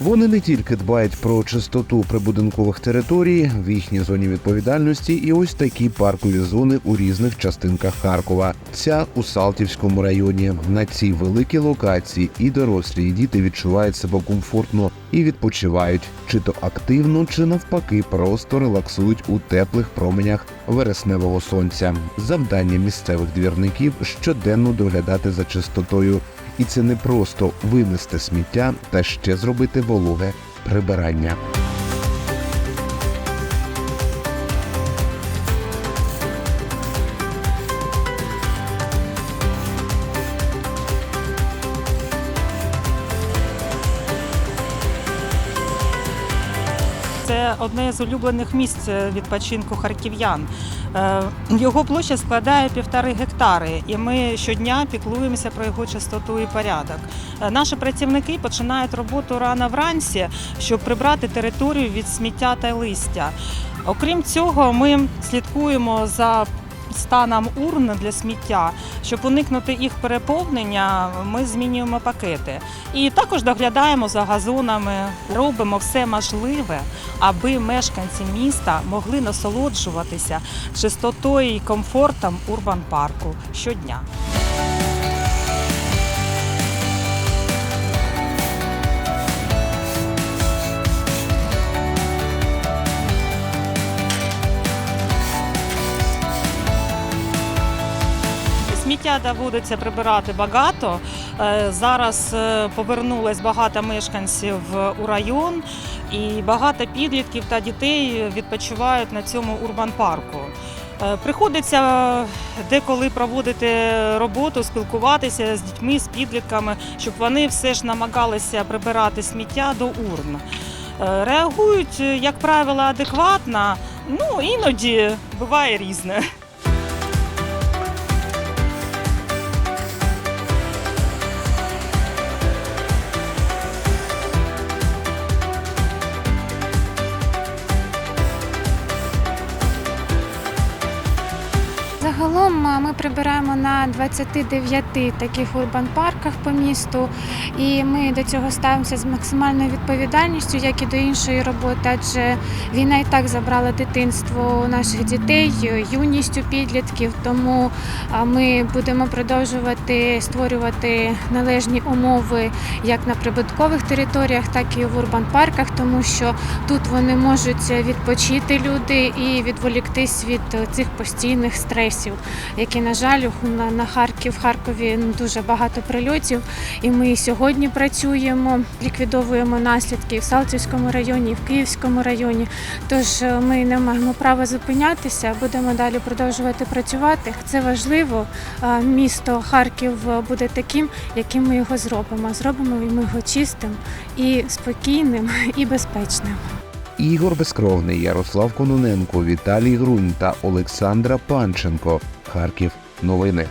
Вони не тільки дбають про чистоту прибудинкових територій в їхній зоні відповідальності, і ось такі паркові зони у різних частинках Харкова. Ця у Салтівському районі. На цій великій локації і дорослі, і діти відчувають себе комфортно і відпочивають, чи то активно, чи навпаки, просто релаксують у теплих променях вересневого сонця. Завдання місцевих двірників щоденно доглядати за чистотою. І це не просто винести сміття та ще зробити вологе прибирання. Це одне з улюблених місць відпочинку харків'ян. Е, Його площа складає півтори гектари, і ми щодня піклуємося про його чистоту і порядок. Е, Наші працівники починають роботу рано вранці, щоб прибрати територію від сміття та листя. Окрім цього, ми слідкуємо за станом урн для сміття. Щоб уникнути їх переповнення, ми змінюємо пакети. І також доглядаємо за газонами, робимо все можливе, аби мешканці міста могли насолоджуватися чистотою і комфортом урбан парку щодня. Сміття доводиться прибирати багато. Е, Зараз е, повернулось багато мешканців у район, і багато підлітків та дітей відпочивають на цьому урбан-парку. Е, Приходиться деколи проводити роботу, спілкуватися з дітьми, з підлітками, щоб вони все ж намагалися прибирати сміття до урн. Е, Реагують, е, як правило, адекватно, ну іноді буває різне. Загалом ми прибираємо на 29 таких урбан-парках по місту, і ми до цього ставимося з максимальною відповідальністю, як і до іншої роботи, адже війна і так забрала дитинство наших дітей, юність у підлітків. Тому ми будемо продовжувати створювати належні умови як на прибуткових територіях, так і в урбан-парках, тому що тут вони можуть відпочити люди і відволіктись від цих постійних стресів, які, на жаль, на, Харків, в Харкові дуже багато прильотів. І ми сьогодні працюємо, ліквідовуємо наслідки і в Салтівському районі, і в Київському районі. Тож е, ми не маємо права зупинятися, будемо далі продовжувати працювати. Це важливо. Місто Харків е, буде таким, яким ми його зробимо. Зробимо ми його чистим і спокійним, і безпечним. Ігор Безкровний, Ярослав Кононенко, Віталій Грунь та Олександра Панченко. Харків. Новини.